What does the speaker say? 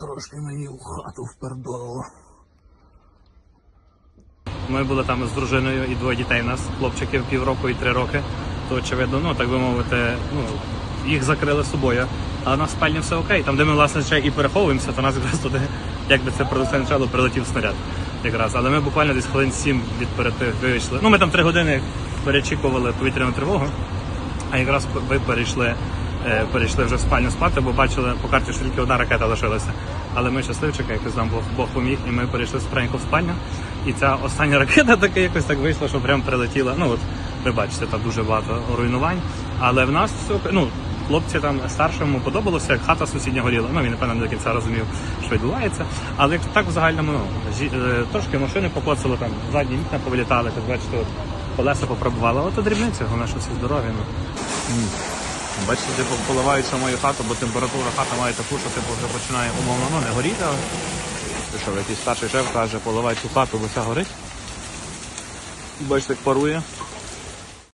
Трошки мені в хату впердолило. Ми були там з дружиною і двоє дітей у нас, хлопчиків півроку і три роки. То очевидно, ну так би мовити, ну їх закрили собою. А у нас спальні все окей. Там, де ми власне ще і переховуємося, то нас якраз туди, як би це парадоксально прилетів снаряд. Якраз. Але ми буквально десь хвилин сім від перед тим вийшли. Ну ми там три години перечікували повітряну тривогу, а якраз ви перейшли. Е, Перейшли вже в спальню спати, бо бачили по карті, що тільки одна ракета лишилася. Але ми щасливчики, якось нам Бог, Бог поміг, і ми перейшли спренько в спальню. І ця остання ракета таки якось так вийшла, що прям прилетіла. Ну от ви бачите, там дуже багато руйнувань. Але в нас все ну, хлопці там старшому подобалося, як хата сусідня горіла. Ну він напевно не до кінця розумів, що відбувається. Але як так в загальному ну, е, трошки машини покоцало, там задні вікна повилітали, так бачите, от колеса попробували. От дрібниця, головне, що всі здорові. Ну. Бачите, типу, поливаються мою хату, бо температура хата має таку, що типу вже починає умовно ну, не горіти. Але... Що, якийсь старший шеф каже, поливай цю хату, бо вся горить. Бачите, як парує.